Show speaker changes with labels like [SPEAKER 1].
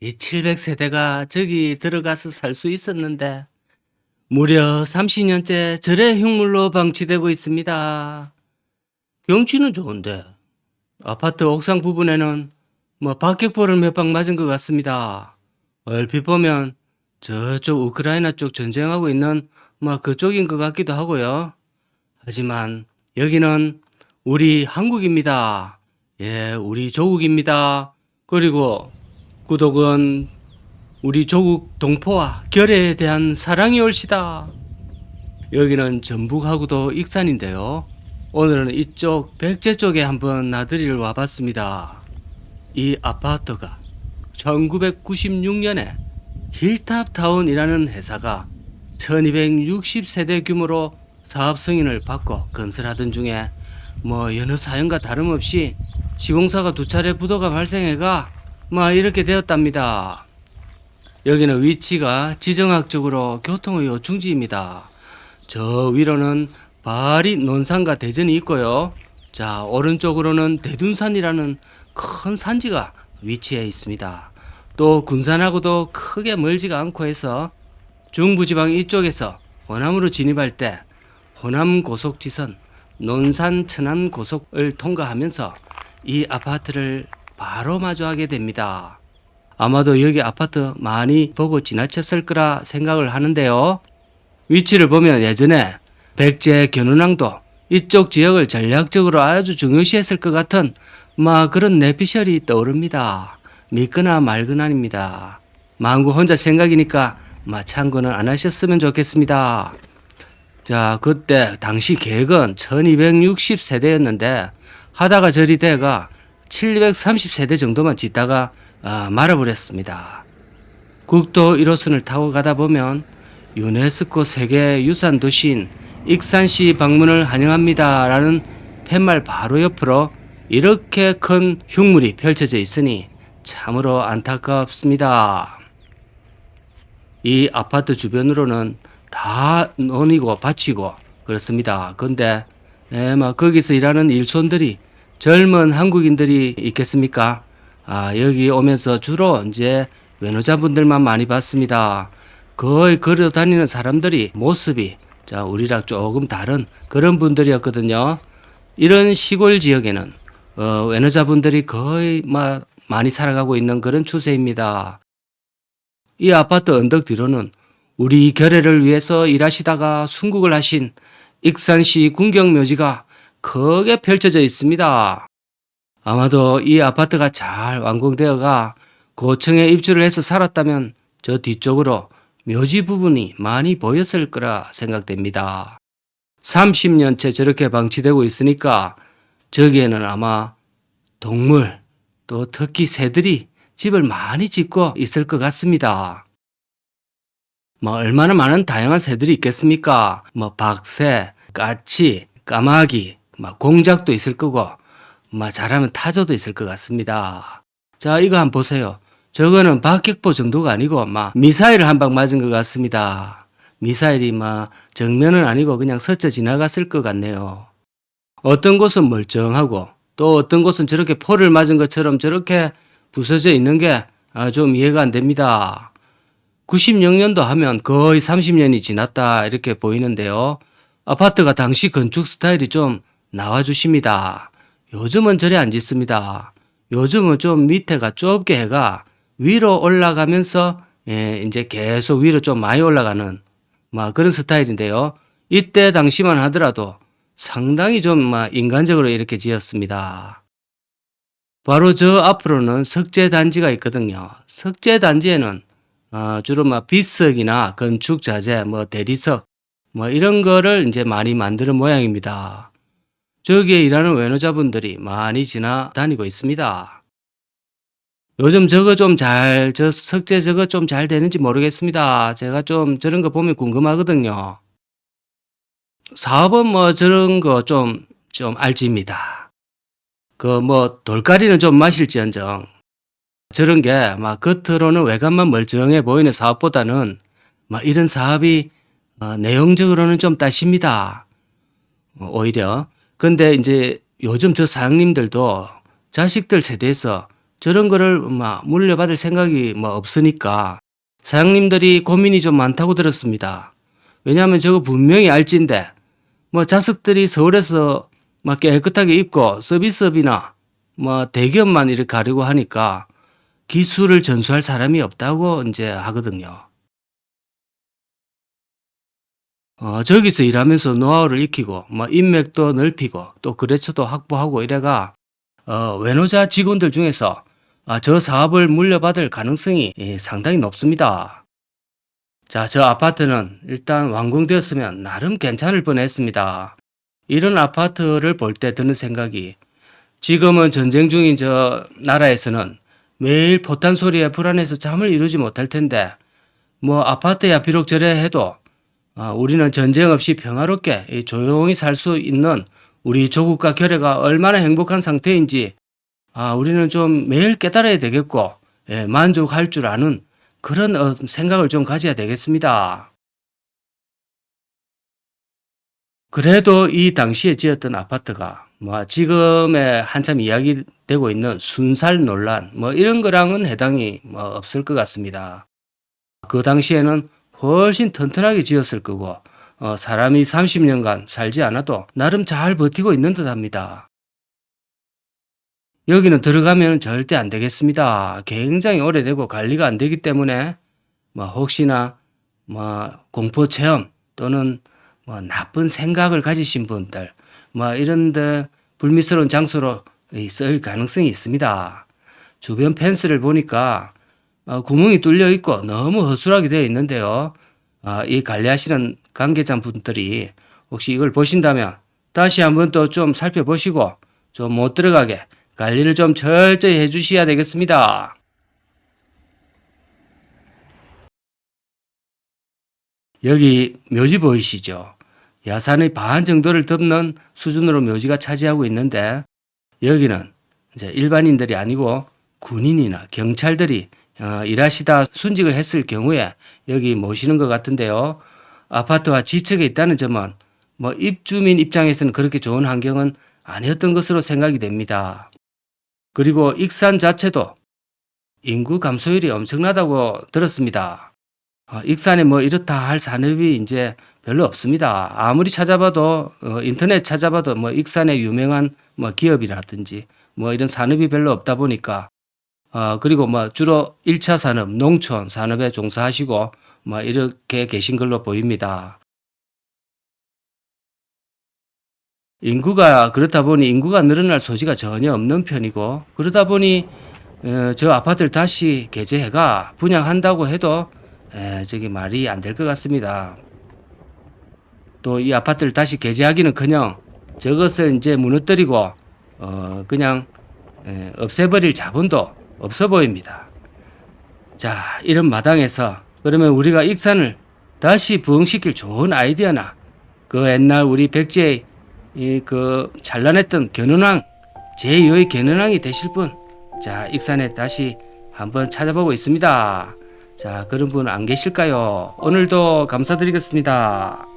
[SPEAKER 1] 이 700세대가 저기 들어가서 살 수 있었는데 무려 30년째 절의 흉물로 방치되고 있습니다. 경치는 좋은데 아파트 옥상 부분에는 뭐 박격포를 몇 방 맞은 것 같습니다. 얼핏 보면 저쪽 우크라이나 쪽 전쟁하고 있는 뭐 그쪽인 것 같기도 하고요. 하지만 여기는 우리 한국입니다. 예, 우리 조국입니다. 그리고 구독은 우리 조국 동포와 결에 대한 사랑이 올시다. 여기는 전북하고도 익산인데요. 오늘은 이쪽 백제 쪽에 한번 나들이를 와봤습니다. 이 아파트가 1996년에 힐탑타운이라는 회사가 1260세대 규모로 사업 승인을 받고 건설하던 중에 뭐 여느 사연과 다름없이 시공사가 두 차례 부도가 발생해가 뭐 이렇게 되었답니다. 여기는 위치가 지정학적으로 교통의 요충지입니다. 저 위로는 바리 논산과 대전이 있고요. 자, 오른쪽으로는 대둔산이라는 큰 산지가 위치해 있습니다. 또 군산하고도 크게 멀지가 않고 해서 중부지방 이쪽에서 호남으로 진입할 때 호남 고속지선 논산 천안 고속을 통과하면서 이 아파트를 바로 마주하게 됩니다. 아마도 여기 아파트 많이 보고 지나쳤을 거라 생각을 하는데요. 위치를 보면 예전에 백제 견운왕도 이쪽 지역을 전략적으로 아주 중요시했을 것 같은 막 그런 내피셜이 떠오릅니다. 믿거나 말거나입니다. 망구 혼자 생각이니까 마 참고는 안 하셨으면 좋겠습니다. 자, 그때 당시 계획은 1260세대였는데 하다가 저리 돼가 730세대 정도만 짓다가 아, 말아버렸습니다. 국도 1호선을 타고 가다 보면 유네스코 세계 유산 도시인 익산시 방문을 환영합니다라는 팻말 바로 옆으로 이렇게 큰 흉물이 펼쳐져 있으니 참으로 안타깝습니다. 이 아파트 주변으로는 다 논이고 밭이고 그렇습니다. 근데 에, 막 거기서 일하는 일손들이 젊은 한국인들이 있겠습니까? 아, 여기 오면서 주로 이제 외노자분들만 많이 봤습니다. 거의 걸어 다니는 사람들이 모습이 자, 우리랑 조금 다른 그런 분들이었거든요. 이런 시골 지역에는 어, 외노자분들이 거의 막 많이 살아가고 있는 그런 추세입니다. 이 아파트 언덕 뒤로는 우리 결애를 위해서 일하시다가 순국을 하신 익산시 군경묘지가 크게 펼쳐져 있습니다. 아마도 이 아파트가 잘 완공되어가 고층에 입주를 해서 살았다면 저 뒤쪽으로 묘지 부분이 많이 보였을 거라 생각됩니다. 30년째 저렇게 방치되고 있으니까 저기에는 아마 동물 또 특히 새들이 집을 많이 짓고 있을 것 같습니다. 뭐 얼마나 많은 다양한 새들이 있겠습니까? 뭐 박새, 까치, 까마귀, 뭐 공작도 있을 거고, 뭐 잘하면 타조도 있을 것 같습니다. 자, 이거 한번 보세요. 저거는 박격포 정도가 아니고 막 미사일을 한 방 맞은 것 같습니다. 미사일이 막 정면은 아니고 그냥 스쳐 지나갔을 것 같네요. 어떤 곳은 멀쩡하고 또 어떤 곳은 저렇게 포를 맞은 것처럼 저렇게 부서져 있는 게 아, 좀 이해가 안 됩니다. 96년도 하면 거의 30년이 지났다 이렇게 보이는데요. 아파트가 당시 건축 스타일이 좀 나와주십니다. 요즘은 저리 안 짓습니다. 요즘은 좀 밑에가 좁게 해가 위로 올라가면서 예, 이제 계속 위로 좀 많이 올라가는 막 그런 스타일인데요. 이때 당시만 하더라도 상당히 좀 막 인간적으로 이렇게 지었습니다. 바로 저 앞으로는 석재 단지가 있거든요. 석재 단지에는 어, 주로 막 비석이나 건축 자재, 뭐 대리석, 뭐 이런 거를 이제 많이 만드는 모양입니다. 저기에 일하는 외노자분들이 많이 지나다니고 있습니다. 요즘 저거 좀 잘, 저 석재 저거 좀 잘 되는지 모르겠습니다. 제가 좀 저런 거 보면 궁금하거든요. 사업은 뭐 저런 거 좀, 좀 알지입니다. 그 뭐 돌가리는 좀 마실지언정 저런 게 막 겉으로는 외관만 멀쩡해 보이는 사업보다는 막 이런 사업이 어, 내용적으로는 좀 따십니다. 어, 오히려. 근데 이제 요즘 저 사장님들도 자식들 세대에서 저런 거를 막 물려받을 생각이 뭐 없으니까 사장님들이 고민이 좀 많다고 들었습니다. 왜냐하면 저거 분명히 알지인데 뭐 자석들이 서울에서 막 깨끗하게 입고 서비스업이나 뭐 대기업만 이렇게 가려고 하니까 기술을 전수할 사람이 없다고 이제 하거든요. 어, 저기서 일하면서 노하우를 익히고 뭐 인맥도 넓히고 또 거래처도 확보하고 이래가 어, 외노자 직원들 중에서 아, 저 사업을 물려받을 가능성이 예, 상당히 높습니다. 자, 저 아파트는 일단 완공되었으면 나름 괜찮을 뻔했습니다. 이런 아파트를 볼 때 드는 생각이 지금은 전쟁 중인 저 나라에서는 매일 포탄 소리에 불안해서 잠을 이루지 못할 텐데 뭐 아파트야 비록 저래 해도 아, 우리는 전쟁 없이 평화롭게 이 조용히 살 수 있는 우리 조국과 결애가 얼마나 행복한 상태인지 아, 우리는 좀 매일 깨달아야 되겠고 예, 만족할 줄 아는 그런 어, 생각을 좀 가져야 되겠습니다. 그래도 이 당시에 지었던 아파트가 뭐 지금에 한참 이야기되고 있는 순살 논란 뭐 이런 거랑은 해당이 뭐 없을 것 같습니다. 그 당시에는 훨씬 튼튼하게 지었을 거고 어, 사람이 30년간 살지 않아도 나름 잘 버티고 있는 듯 합니다. 여기는 들어가면 절대 안 되겠습니다. 굉장히 오래되고 관리가 안 되기 때문에 뭐 혹시나 뭐 공포 체험 또는 뭐 나쁜 생각을 가지신 분들 뭐 이런데 불미스러운 장소로 이쓸 가능성이 있습니다. 주변 펜스를 보니까 어, 구멍이 뚫려 있고 너무 허술하게 되어 있는데요. 아, 이 관리하시는 관계자 분들이 혹시 이걸 보신다면 다시 한번 또 좀 살펴보시고 좀 못 들어가게 관리를 좀 철저히 해주셔야 되겠습니다. 여기 묘지 보이시죠? 야산의 반 정도를 덮는 수준으로 묘지가 차지하고 있는데 여기는 이제 일반인들이 아니고 군인이나 경찰들이 어, 일하시다 순직을 했을 경우에 여기 모시는 것 같은데요. 아파트와 지척에 있다는 점은 뭐 입주민 입장에서는 그렇게 좋은 환경은 아니었던 것으로 생각이 됩니다. 그리고 익산 자체도 인구 감소율이 엄청나다고 들었습니다. 어, 익산에 뭐 이렇다 할 산업이 이제 별로 없습니다. 아무리 찾아봐도 어, 인터넷 찾아봐도 뭐 익산의 유명한 뭐 기업이라든지 뭐 이런 산업이 별로 없다 보니까 어, 그리고 뭐 주로 1차 산업, 농촌 산업에 종사하시고 뭐 이렇게 계신 걸로 보입니다. 인구가 그렇다 보니 인구가 늘어날 소지가 전혀 없는 편이고 그러다 보니 어, 저 아파트를 다시 개조해가 분양한다고 해도 에, 저기 말이 안 될 것 같습니다. 또 이 아파트를 다시 개조하기는커녕 저것을 이제 무너뜨리고 어, 그냥 에, 없애버릴 자본도 없어 보입니다. 자, 이런 마당에서 그러면 우리가 익산을 다시 부흥시킬 좋은 아이디어나 그 옛날 우리 백제의 이그 찬란했던 견은왕 제2의 견은왕이 되실 분, 자 익산에 다시 한번 찾아보고 있습니다. 자 그런 분 안 계실까요? 오늘도 감사드리겠습니다.